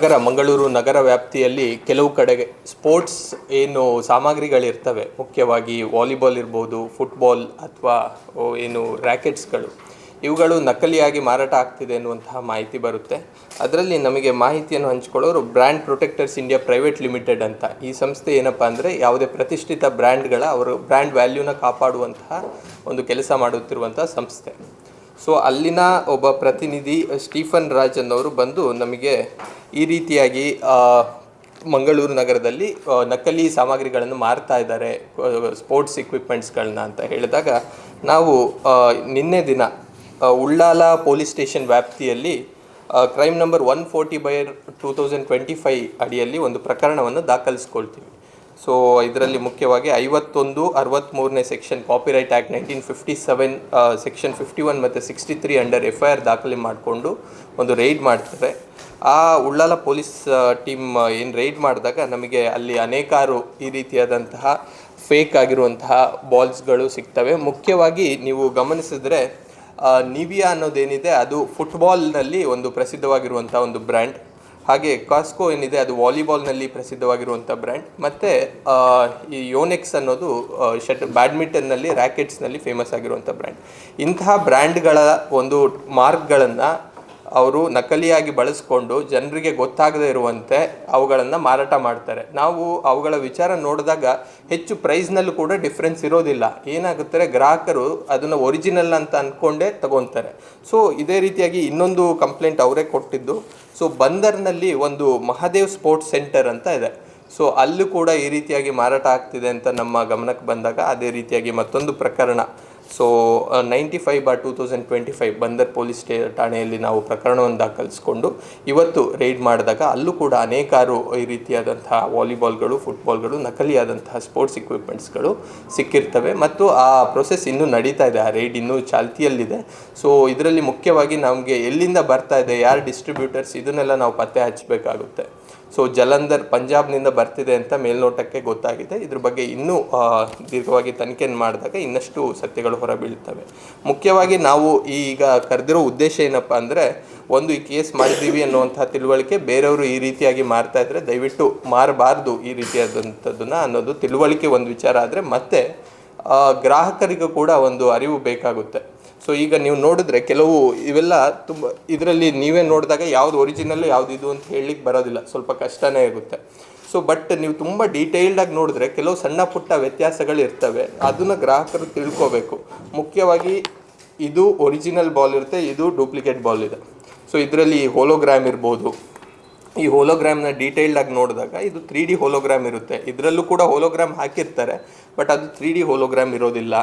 ನಗರ, ಮಂಗಳೂರು ನಗರ ವ್ಯಾಪ್ತಿಯಲ್ಲಿ ಕೆಲವು ಕಡೆಗೆ ಸ್ಪೋರ್ಟ್ಸ್ ಏನು ಸಾಮಗ್ರಿಗಳಿರ್ತವೆ. ಮುಖ್ಯವಾಗಿ ವಾಲಿಬಾಲ್ ಇರ್ಬೋದು ಫುಟ್ಬಾಲ್ ಅಥವಾ ಏನು ರ್ಯಾಕೆಟ್ಸ್ಗಳು ಇವುಗಳು ನಕಲಿಯಾಗಿ ಮಾರಾಟ ಆಗ್ತಿದೆ ಎನ್ನುವಂತಹ ಮಾಹಿತಿ ಬರುತ್ತೆ. ಅದರಲ್ಲಿ ನಮಗೆ ಮಾಹಿತಿಯನ್ನು ಹಂಚ್ಕೊಳ್ಳೋರು brand protectors India private limited ಅಂತ. ಈ ಸಂಸ್ಥೆ ಏನಪ್ಪ ಅಂದರೆ ಯಾವುದೇ ಪ್ರತಿಷ್ಠಿತ ಬ್ರ್ಯಾಂಡ್ಗಳ ಅವರು ಬ್ರ್ಯಾಂಡ್ ವ್ಯಾಲ್ಯೂನ ಕಾಪಾಡುವಂತಹ ಒಂದು ಕೆಲಸ ಮಾಡುತ್ತಿರುವಂಥ ಸಂಸ್ಥೆ. ಸೊ ಅಲ್ಲಿನ ಒಬ್ಬ ಪ್ರತಿನಿಧಿ, ಸ್ಟೀಫನ್ ರಾಜ್ ಅನ್ನೋರು ಬಂದು ನಮಗೆ ಈ ರೀತಿಯಾಗಿ ಮಂಗಳೂರು ನಗರದಲ್ಲಿ ನಕಲಿ ಸಾಮಗ್ರಿಗಳನ್ನು ಮಾರ್ತಾ ಇದ್ದಾರೆ ಸ್ಪೋರ್ಟ್ಸ್ ಇಕ್ವಿಪ್ಮೆಂಟ್ಸ್ಗಳನ್ನ ಅಂತ ಹೇಳಿದಾಗ, ನಾವು ನಿನ್ನೆ ದಿನ ಉಳ್ಳಾಲ ಪೊಲೀಸ್ ಸ್ಟೇಷನ್ ವ್ಯಾಪ್ತಿಯಲ್ಲಿ crime number one forty by two thousand twenty five ಅಡಿಯಲ್ಲಿ ಒಂದು ಪ್ರಕರಣವನ್ನು ದಾಖಲಿಸ್ಕೊಳ್ತೀವಿ. ಸೊ ಇದರಲ್ಲಿ ಮುಖ್ಯವಾಗಿ ಐವತ್ತೊಂದು ಅರವತ್ತ್ಮೂರನೇ section copyright act nineteen fifty seven section fifty one ಮತ್ತು sixty three under F I R ದಾಖಲೆ ಮಾಡಿಕೊಂಡು ಒಂದು ರೈಡ್ ಮಾಡ್ತಾರೆ. ಆ ಉಳ್ಳಾಲ ಪೊಲೀಸ್ ಟೀಮ್ ಏನು ರೈಡ್ ಮಾಡಿದಾಗ ನಮಗೆ ಅಲ್ಲಿ ಅನೇಕಾರು ಈ ರೀತಿಯಾದಂತಹ ಫೇಕ್ ಆಗಿರುವಂತಹ ಬಾಲ್ಸ್ಗಳು ಸಿಗ್ತವೆ. ಮುಖ್ಯವಾಗಿ ನೀವು ಗಮನಿಸಿದ್ರೆ ನಿವಿಯಾ ಅನ್ನೋದೇನಿದೆ, ಅದು ಫುಟ್ಬಾಲ್ನಲ್ಲಿ ಒಂದು ಪ್ರಸಿದ್ಧವಾಗಿರುವಂಥ ಒಂದು ಬ್ರ್ಯಾಂಡ್ ಹಾಗೆ ಕಾಸ್ಕೋ ಏನಿದೆ, ಅದು ವಾಲಿಬಾಲ್ನಲ್ಲಿ ಪ್ರಸಿದ್ಧವಾಗಿರುವಂಥ ಬ್ರ್ಯಾಂಡ್. ಮತ್ತು ಈ ಯೋನೆಕ್ಸ್ ಅನ್ನೋದು ಶಟ್, ಬ್ಯಾಡ್ಮಿಂಟನ್ನಲ್ಲಿ ರ್ಯಾಕೆಟ್ಸ್ನಲ್ಲಿ ಫೇಮಸ್ ಆಗಿರುವಂಥ ಬ್ರ್ಯಾಂಡ್. ಇಂತಹ ಬ್ರ್ಯಾಂಡ್ಗಳ ಒಂದು ಮಾರ್ಕ್ಗಳನ್ನು ಅವರು ನಕಲಿಯಾಗಿ ಬಳಸಿಕೊಂಡು ಜನರಿಗೆ ಗೊತ್ತಾಗದೇ ಇರುವಂತೆ ಅವುಗಳನ್ನು ಮಾರಾಟ ಮಾಡ್ತಾರೆ. ನಾವು ಅವುಗಳ ವಿಚಾರ ನೋಡಿದಾಗ ಹೆಚ್ಚು ಪ್ರೈಸ್ನಲ್ಲೂ ಕೂಡ ಡಿಫ್ರೆನ್ಸ್ ಇರೋದಿಲ್ಲ. ಏನಾಗುತ್ತೆ ಗ್ರಾಹಕರು ಅದನ್ನು ಒರಿಜಿನಲ್ ಅಂತ ಅಂದ್ಕೊಂಡೇ ತಗೊತಾರೆ. ಸೊ ಇದೇ ರೀತಿಯಾಗಿ ಇನ್ನೊಂದು ಕಂಪ್ಲೇಂಟ್ ಅವರೇ ಕೊಟ್ಟಿದ್ದು. ಸೊ ಬಂದರ್ನಲ್ಲಿ ಒಂದು ಮಹಾದೇವ್ ಸ್ಪೋರ್ಟ್ಸ್ ಸೆಂಟರ್ ಅಂತ ಇದೆ. ಸೊ ಅಲ್ಲೂ ಕೂಡ ಈ ರೀತಿಯಾಗಿ ಮಾರಾಟ ಆಗ್ತಿದೆ ಅಂತ ನಮ್ಮ ಗಮನಕ್ಕೆ ಬಂದಾಗ ಅದೇ ರೀತಿಯಾಗಿ ಮತ್ತೊಂದು ಪ್ರಕರಣ. So ninety five by two thousand twenty five Bandar police stay ಠಾಣೆಯಲ್ಲಿ ನಾವು ಪ್ರಕರಣವನ್ನು ದಾಖಲಿಸಿಕೊಂಡು ಇವತ್ತು ರೈಡ್ ಮಾಡಿದಾಗ ಅಲ್ಲೂ ಕೂಡ ಅನೇಕಾರು ಈ ರೀತಿಯಾದಂತಹ ವಾಲಿಬಾಲ್ಗಳು ಫುಟ್ಬಾಲ್ಗಳು ನಕಲಿಯಾದಂತಹ ಸ್ಪೋರ್ಟ್ಸ್ ಇಕ್ವಿಪ್ಮೆಂಟ್ಸ್ಗಳು ಸಿಕ್ಕಿರ್ತವೆ ಮತ್ತು ಆ ಪ್ರೊಸೆಸ್ ಇನ್ನೂ ನಡೀತಾ ಇದೆ. ಆ ರೈಡ್ ಇನ್ನೂ ಚಾಲ್ತಿಯಲ್ಲಿದೆ. ಸೊ ಇದರಲ್ಲಿ ಮುಖ್ಯವಾಗಿ ನಮಗೆ ಎಲ್ಲಿಂದ ಬರ್ತಾ ಇದೆ, ಯಾರು ಡಿಸ್ಟ್ರಿಬ್ಯೂಟರ್ಸ್ ಇದನ್ನೆಲ್ಲ ನಾವು ಪತ್ತೆ ಹಚ್ಚಬೇಕಾಗುತ್ತೆ. ಸೊ ಜಲಂಧರ್ ಪಂಜಾಬ್ನಿಂದ ಬರ್ತಿದೆ ಅಂತ ಮೇಲ್ನೋಟಕ್ಕೆ ಗೊತ್ತಾಗಿದೆ. ಇದ್ರ ಬಗ್ಗೆ ಇನ್ನೂ ದೀರ್ಘವಾಗಿ ತನಿಖೆಯನ್ನು ಮಾಡಿದಾಗ ಇನ್ನಷ್ಟು ಸತ್ಯಗಳು ಹೊರಬೀಳ್ತವೆ. ಮುಖ್ಯವಾಗಿ ನಾವು ಈಗ ಕರೆದಿರೋ ಉದ್ದೇಶ ಏನಪ್ಪ ಅಂದರೆ, ಒಂದು ಈ ಕೇಸ್ ಮಾಡಿದ್ದೀವಿ ಅನ್ನುವಂಥ ತಿಳುವಳಿಕೆ ಬೇರೆಯವರು ಈ ರೀತಿಯಾಗಿ ಮಾರ್ತಾ ಇದ್ದರೆ ದಯವಿಟ್ಟು ಮಾರಬಾರ್ದು ಈ ರೀತಿಯಾದಂಥದ್ದನ್ನು ಅನ್ನೋದು ತಿಳುವಳಿಕೆ ಒಂದು ವಿಚಾರ ಆದರೆ ಮತ್ತೆ ಗ್ರಾಹಕರಿಗೂ ಕೂಡ ಒಂದು ಅರಿವು ಬೇಕಾಗುತ್ತೆ. ಸೊ ಈಗ ನೀವು ನೋಡಿದ್ರೆ ಕೆಲವು ಇವೆಲ್ಲ ತುಂಬ, ಇದರಲ್ಲಿ ನೀವೇ ನೋಡಿದಾಗ ಯಾವ್ದು ಒರಿಜಿನಲ್ ಯಾವ್ದು ಇದು ಅಂತ ಹೇಳಲಿಕ್ಕೆ ಬರೋದಿಲ್ಲ. ಸ್ವಲ್ಪ ಕಷ್ಟನೇ ಆಗುತ್ತೆ ಸೊ ಬಟ್ ನೀವು ತುಂಬ ಡೀಟೇಲ್ಡಾಗಿ ನೋಡಿದ್ರೆ ಕೆಲವು ಸಣ್ಣ ಪುಟ್ಟ ವ್ಯತ್ಯಾಸಗಳು ಇರ್ತವೆ. ಅದನ್ನು ಗ್ರಾಹಕರು ತಿಳ್ಕೋಬೇಕು. ಮುಖ್ಯವಾಗಿ ಇದು ಒರಿಜಿನಲ್ ಬಾಲ್ ಇರುತ್ತೆ, ಇದು ಡೂಪ್ಲಿಕೇಟ್ ಬಾಲ್ ಇದೆ. ಸೊ ಇದರಲ್ಲಿ ಹೋಲೋಗ್ರಾಮ್ ಇರ್ಬೋದು. ಈ ಹೋಲೋಗ್ರಾಮ್ನ ಡೀಟೇಲ್ಡಾಗಿ ನೋಡಿದಾಗ ಇದು ತ್ರೀ ಡಿ ಹೋಲೋಗ್ರಾಮ್ ಇರುತ್ತೆ. ಇದರಲ್ಲೂ ಕೂಡ ಹೋಲೋಗ್ರಾಮ್ ಹಾಕಿರ್ತಾರೆ. ಬಟ್ ಅದು ತ್ರೀ ಡಿ ಹೋಲೋಗ್ರಾಮ್ ಇರೋದಿಲ್ಲ.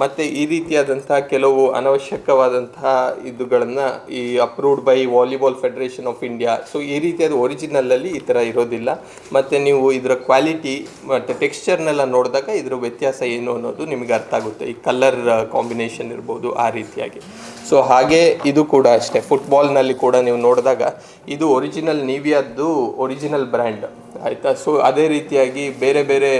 ಮತ್ತು ಈ ರೀತಿಯಾದಂತಹ ಕೆಲವು ಅನವಶ್ಯಕವಾದಂತಹ ಇದುಗಳನ್ನು ಈ approved by volleyball federation of India so ಈ ರೀತಿಯಾದ ಒರಿಜಿನಲಲ್ಲಿ ಈ ಥರ ಇರೋದಿಲ್ಲ. ಮತ್ತು ನೀವು ಇದರ ಕ್ವಾಲಿಟಿ ಮತ್ತು ಟೆಕ್ಸ್ಚರ್ನೆಲ್ಲ ನೋಡಿದಾಗ ಇದರ ವ್ಯತ್ಯಾಸ ಏನು ಅನ್ನೋದು ನಿಮಗೆ ಅರ್ಥ ಆಗುತ್ತೆ. ಈ ಕಲರ್ ಕಾಂಬಿನೇಷನ್ ಇರ್ಬೋದು ಆ ರೀತಿಯಾಗಿ. ಸೊ ಹಾಗೆ ಇದು ಕೂಡ ಅಷ್ಟೇ. ಫುಟ್ಬಾಲ್ನಲ್ಲಿ ಕೂಡ ನೀವು ನೋಡಿದಾಗ ಇದು ಒರಿಜಿನಲ್ ನೀವಿಯಾದ್ದು ಒರಿಜಿನಲ್ ಬ್ರ್ಯಾಂಡ್ ಆಯಿತಾ? ಸೊ ಅದೇ ರೀತಿಯಾಗಿ ಬೇರೆ ಬೇರೆ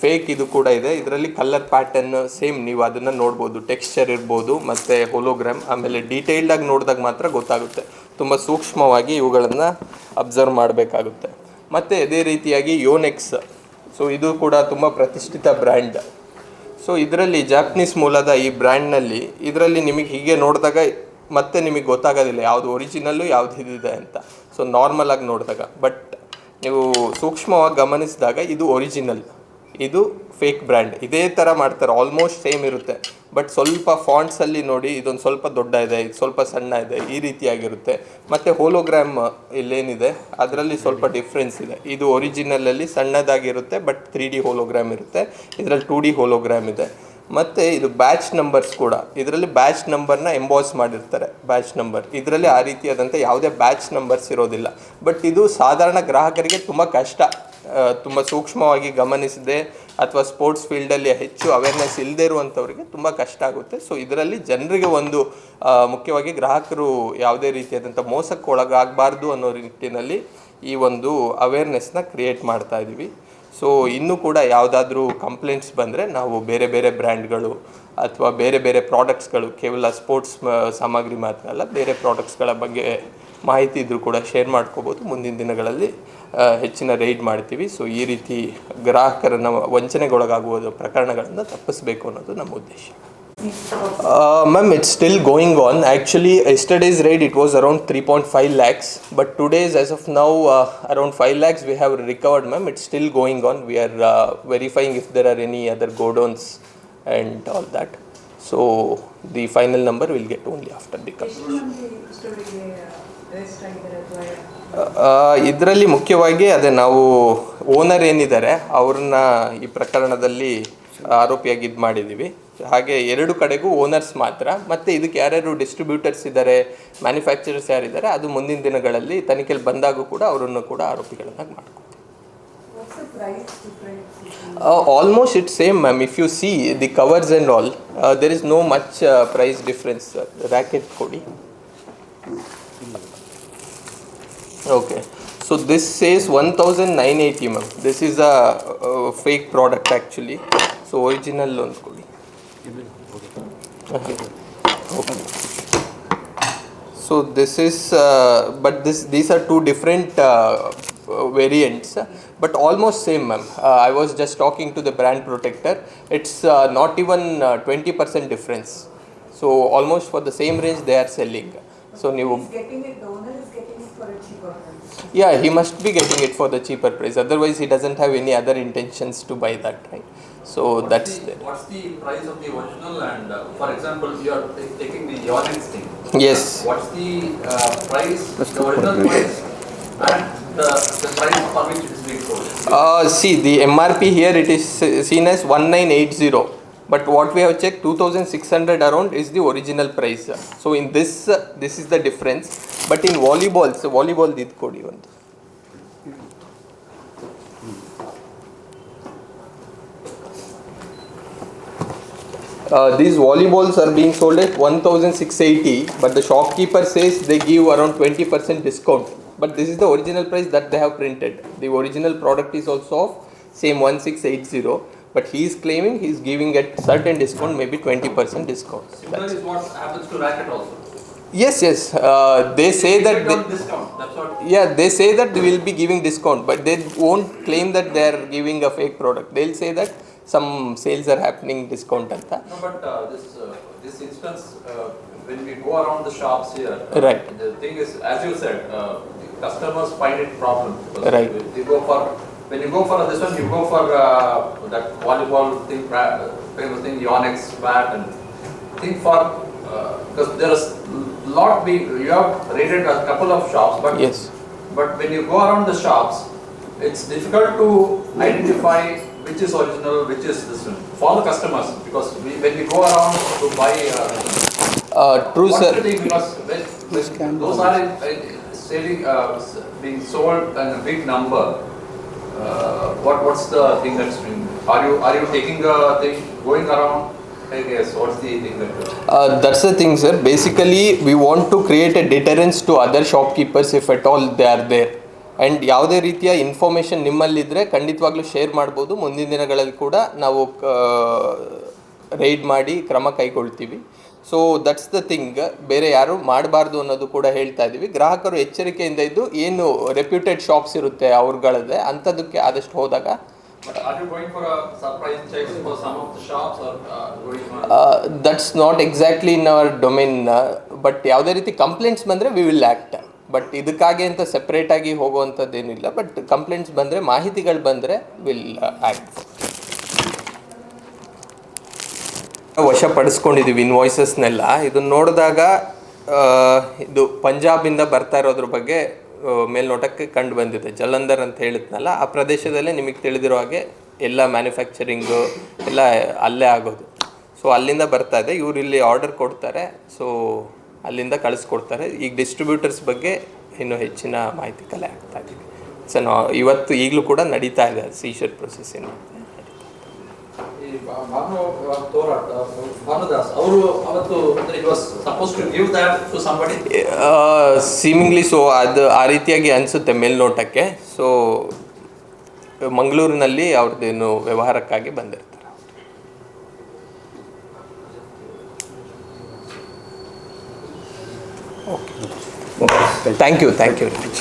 ಫೇಕ್ ಇದು ಕೂಡ ಇದೆ. ಇದರಲ್ಲಿ ಕಲರ್ ಪ್ಯಾಟರ್ನ್ ಸೇಮ್ ನೀವು ಅದನ್ನು ನೋಡ್ಬೋದು. ಟೆಕ್ಸ್ಚರ್ ಇರ್ಬೋದು, ಮತ್ತು ಹೋಲೋಗ್ರಾಮ್ ಆಮೇಲೆ ಡೀಟೇಲ್ಡಾಗಿ ನೋಡಿದಾಗ ಮಾತ್ರ ಗೊತ್ತಾಗುತ್ತೆ. ತುಂಬ ಸೂಕ್ಷ್ಮವಾಗಿ ಇವುಗಳನ್ನು ಅಬ್ಸರ್ವ್ ಮಾಡಬೇಕಾಗುತ್ತೆ. ಮತ್ತು ಅದೇ ರೀತಿಯಾಗಿ ಯೋನೆಕ್ಸ್ ಸೊ ಇದು ಕೂಡ ತುಂಬ ಪ್ರತಿಷ್ಠಿತ ಬ್ರ್ಯಾಂಡ್ ಸೊ ಇದರಲ್ಲಿ ಜಾಪನೀಸ್ ಮೂಲದ ಈ ಬ್ರ್ಯಾಂಡ್ನಲ್ಲಿ ಇದರಲ್ಲಿ ನಿಮಗೆ ಹೀಗೆ ನೋಡಿದಾಗ ಮತ್ತೆ ನಿಮಗೆ ಗೊತ್ತಾಗೋದಿಲ್ಲ ಯಾವುದು ಒರಿಜಿನಲ್ಲು ಯಾವ್ದು ಇದಿದೆ ಅಂತ. ಸೊ ನಾರ್ಮಲ್ ಆಗಿ ನೋಡಿದಾಗ. ಬಟ್ ನೀವು ಸೂಕ್ಷ್ಮವಾಗಿ ಗಮನಿಸಿದಾಗ ಇದು ಒರಿಜಿನಲ್ ಇದು ಫೇಕ್ ಬ್ರ್ಯಾಂಡ್ ಇದೇ ಥರ ಮಾಡ್ತಾರೆ. ಆಲ್ಮೋಸ್ಟ್ ಸೇಮ್ ಇರುತ್ತೆ. ಬಟ್ ಸ್ವಲ್ಪ ಫಾಂಟ್ಸಲ್ಲಿ ನೋಡಿ ಇದೊಂದು ಸ್ವಲ್ಪ ದೊಡ್ಡ ಇದೆ, ಇದು ಸ್ವಲ್ಪ ಸಣ್ಣ ಇದೆ, ಈ ರೀತಿಯಾಗಿರುತ್ತೆ. ಮತ್ತು ಹೋಲೋಗ್ರಾಮ್ ಇಲ್ಲೇನಿದೆ, ಅದರಲ್ಲಿ ಸ್ವಲ್ಪ ಡಿಫ್ರೆನ್ಸ್ ಇದೆ. ಇದು ಒರಿಜಿನಲಲ್ಲಿ ಸಣ್ಣದಾಗಿರುತ್ತೆ, ಬಟ್ ತ್ರೀ ಡಿ ಹೋಲೋಗ್ರಾಮ್ ಇರುತ್ತೆ. ಇದರಲ್ಲಿ ಟೂ ಡಿ ಹೋಲೋಗ್ರಾಮ್ ಇದೆ. ಮತ್ತು ಇದು ಬ್ಯಾಚ್ ನಂಬರ್ಸ್ ಕೂಡ. ಇದರಲ್ಲಿ ಬ್ಯಾಚ್ ನಂಬರ್ನ ಎಂಬಾಸ್ ಮಾಡಿರ್ತಾರೆ ಬ್ಯಾಚ್ ನಂಬರ್ ಇದರಲ್ಲಿ ಆ ರೀತಿಯಾದಂಥ ಯಾವುದೇ ಬ್ಯಾಚ್ ನಂಬರ್ಸ್ ಇರೋದಿಲ್ಲ. ಬಟ್ ಇದು ಸಾಧಾರಣ ಗ್ರಾಹಕರಿಗೆ ತುಂಬ ಕಷ್ಟ. ತುಂಬ ಸೂಕ್ಷ್ಮವಾಗಿ ಗಮನಿಸದೆ ಅಥವಾ ಸ್ಪೋರ್ಟ್ಸ್ ಫೀಲ್ಡಲ್ಲಿ ಹೆಚ್ಚು ಅವೇರ್ನೆಸ್ ಇಲ್ಲದೇ ಇರುವಂಥವ್ರಿಗೆ ತುಂಬ ಕಷ್ಟ ಆಗುತ್ತೆ. ಸೊ ಇದರಲ್ಲಿ ಜನರಿಗೆ ಒಂದು ಮುಖ್ಯವಾಗಿ ಗ್ರಾಹಕರು ಯಾವುದೇ ರೀತಿಯಾದಂಥ ಮೋಸಕ್ಕೆ ಒಳಗಾಗಬಾರ್ದು ಅನ್ನೋ ನಿಟ್ಟಿನಲ್ಲಿ ಈ ಒಂದು ಅವೇರ್ನೆಸ್ನ ಕ್ರಿಯೇಟ್ ಮಾಡ್ತಾ ಇದ್ದೀವಿ ಸೊ ಇನ್ನೂ ಕೂಡ ಯಾವುದಾದ್ರೂ ಕಂಪ್ಲೇಂಟ್ಸ್ ಬಂದರೆ ನಾವು ಬೇರೆ ಬೇರೆ ಬ್ರ್ಯಾಂಡ್ಗಳು ಅಥವಾ ಬೇರೆ ಬೇರೆ ಪ್ರಾಡಕ್ಟ್ಸ್ಗಳು ಕೇವಲ ಸ್ಪೋರ್ಟ್ಸ್ ಸಾಮಗ್ರಿ ಮಾತ್ರ ಅಲ್ಲ, ಬೇರೆ ಪ್ರಾಡಕ್ಟ್ಸ್ಗಳ ಬಗ್ಗೆ ಮಾಹಿತಿ ಇದ್ದರೂ ಕೂಡ ಶೇರ್ ಮಾಡ್ಕೋಬೋದು. ಮುಂದಿನ ದಿನಗಳಲ್ಲಿ ಹೆಚ್ಚಿನ ರೈಡ್ ಮಾಡ್ತೀವಿ. ಸೊ ಈ ರೀತಿ ಗ್ರಾಹಕರನ್ನು ವಂಚನೆಗೊಳಗಾಗುವ ಪ್ರಕರಣಗಳನ್ನು ತಪ್ಪಿಸಬೇಕು ಅನ್ನೋದು ನಮ್ಮ ಉದ್ದೇಶ. Ma'am it's still going on actually yesterday's raid it was around three point five lakhs but today's as of now around five lakhs we have recovered ma'am it's still going on we are verifying if there are any other godowns and all that so the final number will get only after the come ಇದರಲ್ಲಿ ಮುಖ್ಯವಾಗಿ ಅದೇ ನಾವು owner ಏನಿದ್ದಾರೆ, ಅವ್ರನ್ನ ಈ ಪ್ರಕರಣದಲ್ಲಿ ಆರೋಪಿಯಾಗಿ ಇದು ಮಾಡಿದ್ದೀವಿ ಹಾಗೆ ಎರಡು ಕಡೆಗೂ ಓನರ್ಸ್ ಮಾತ್ರ, ಮತ್ತು ಇದಕ್ಕೆ ಯಾರ್ಯಾರು ಡಿಸ್ಟ್ರಿಬ್ಯೂಟರ್ಸ್ ಇದ್ದಾರೆ, ಮ್ಯಾನುಫ್ಯಾಕ್ಚರರ್ಸ್ ಯಾರಿದ್ದಾರೆ ಅದು ಮುಂದಿನ ದಿನಗಳಲ್ಲಿ ತನಿಖೆಯಲ್ಲಿ ಬಂದಾಗೂ ಕೂಡ ಅವರನ್ನು ಕೂಡ ಆರೋಪಿಗಳನ್ನಾಗಿ ಮಾಡ್ಕೊತೀವಿ almost it same ma'am if you see the covers and all there is no much price difference racket ಕೊಡಿ. Okay, so this says 1980 ma'am. This is a uh, fake product actually. So original loan ಕೊಡಿ Okay. Okay. So this is, uh, but this these are two different uh, uh, variants, but almost same, ma'am. Uh, I was just talking to the brand protector. It's uh, not even twenty percent difference. So almost for the same range they are selling. So ನೀವು Yeah, he must be getting it for the cheaper price. Otherwise, he doesn't have any other intentions to buy that, right? So that's the, the, what's the price of the original and uh, for example you are ta- taking the Yonex thing. yes. What's the uh, price, the original price and the, the price for which it is being sold? Uh, see, the MRP here it is uh, seen as 1980, but what we have checked 2600 around is the original price. So in this this is the difference. But in volleyball so volleyball didkodi ಒಂದು Uh, these volleyballs are being sold at 1680 but the shopkeeper says they give around 20% discount. But this is the original price that they have printed. The original product is also of same 1680 but he is claiming he is giving a certain discount maybe 20% discount Similar is what happens to racket also. yes yes uh, they say that They discount, that's what. yeah they say that they will be giving discount but they won't claim that they are giving a fake product they'll say that some sales are happening discount anta No, but uh, this, uh, this instance, uh, when we go around the shops here. Right. The thing is, as you said, uh, customers find it problem. Right. They go for, when you go for this one, you go for uh, that volleyball thing, pra- famous thing, Yonex bat and think for, because uh, because there is lot we, you have rated a couple of shops, but. Yes. But when you go around the shops, it's difficult to identify which is original, which is this one, for the customers, because we, when we go around to buy, uh, uh, true what's sir because when, when those are in- in selling, uh, being sold in a big number, uh, what, what's the thing that's doing? are you, are you taking the thing, going around? I guess, what's the thing that? Uh, that's the thing, sir. Basically, we want to create a deterrence to other shopkeepers if at all they are there. And ಯಾವುದೇ ರೀತಿಯ information ನಿಮ್ಮಲ್ಲಿದ್ದರೆ ಖಂಡಿತವಾಗ್ಲೂ share ಮಾಡ್ಬೋದು ಮುಂದಿನ ದಿನಗಳಲ್ಲಿ ಕೂಡ ನಾವು raid ಮಾಡಿ ಕ್ರಮ ಕೈಗೊಳ್ತೀವಿ ಸೊ ದಟ್ಸ್ ದ ಥಿಂಗ್ ಬೇರೆ ಯಾರು ಮಾಡಬಾರ್ದು ಅನ್ನೋದು ಕೂಡ ಹೇಳ್ತಾ ಇದ್ದೀವಿ ಗ್ರಾಹಕರು ಎಚ್ಚರಿಕೆಯಿಂದ ಇದ್ದು ಏನು ರೆಪ್ಯೂಟೆಡ್ ಶಾಪ್ಸ್ ಇರುತ್ತೆ ಅವ್ರಗಳದ್ದೇ ಅಂಥದ್ದಕ್ಕೆ ಆದಷ್ಟು ಹೋದಾಗ But are going for a surprise checks for some of the shops or going on? That's not exactly in our domain but ಯಾವುದೇ ರೀತಿ ಕಂಪ್ಲೇಂಟ್ಸ್ ಬಂದರೆ ವಿ ವಿಲ್ ಆ್ಯಕ್ಟ್ ಬಟ್ ಇದಕ್ಕಾಗಿ ಅಂತ ಸೆಪ್ರೇಟಾಗಿ ಹೋಗುವಂಥದ್ದೇನಿಲ್ಲ ಬಟ್ ಕಂಪ್ಲೇಂಟ್ಸ್ ಬಂದರೆ ಮಾಹಿತಿಗಳು ಬಂದರೆ ವಿಲ್ ಆ್ಯಕ್ಟ್ ವಶಪಡಿಸ್ಕೊಂಡಿದ್ದೀವಿ ಇನ್ವಾಯ್ಸಸ್ನೆಲ್ಲ ಇದನ್ನು ನೋಡಿದಾಗ ಇದು ಪಂಜಾಬಿಂದ ಬರ್ತಾ ಇರೋದ್ರ ಬಗ್ಗೆ ಮೇಲ್ನೋಟಕ್ಕೆ ಕಂಡು ಬಂದಿದೆ. ಜಲಂಧರ್ ಅಂತ ಹೇಳಿದ್ನಲ್ಲ, ಆ ಪ್ರದೇಶದಲ್ಲೇ ನಿಮಗೆ ತಿಳಿದಿರೋ ಹಾಗೆ ಎಲ್ಲ ಮ್ಯಾನುಫ್ಯಾಕ್ಚರಿಂಗು ಎಲ್ಲ ಅಲ್ಲೇ ಆಗೋದು. ಸೊ ಅಲ್ಲಿಂದ ಬರ್ತಾ ಇದೆ. ಇವರು ಇಲ್ಲಿ ಆರ್ಡರ್ ಕೊಡ್ತಾರೆ. ಸೊ ಅಲ್ಲಿಂದ ಕಳಿಸ್ಕೊಡ್ತಾರೆ. ಈಗ ಡಿಸ್ಟ್ರಿಬ್ಯೂಟರ್ಸ್ ಬಗ್ಗೆ ಇನ್ನೂ ಹೆಚ್ಚಿನ ಮಾಹಿತಿ ಕಲೆ ಆಗ್ತಾ ಇದೆ. ಸೊ ನಾವು ಇವತ್ತು ಈಗಲೂ ಕೂಡ ನಡೀತಾ ಇದೆ ಸೀಶರ್ ಪ್ರೊಸೆಸ್ ಏನು ಭಾನು ತೋರಾಟ್ ಭಾನುದಾಸ್ ಅವರು ಅವತ್ತು ಅಂದ್ರೆ suppose to give to to somebody seemingly so ಅದು ಆ ರೀತಿಯಾಗಿ ಅನಿಸುತ್ತೆ ಮೇಲ್ನೋಟಕ್ಕೆ. ಸೊ ಮಂಗಳೂರಿನಲ್ಲಿ ಅವ್ರದ್ದೇನು ವ್ಯವಹಾರಕ್ಕಾಗಿ ಬಂದಿರ್ತಾರೆ. Okay thank you thank you very much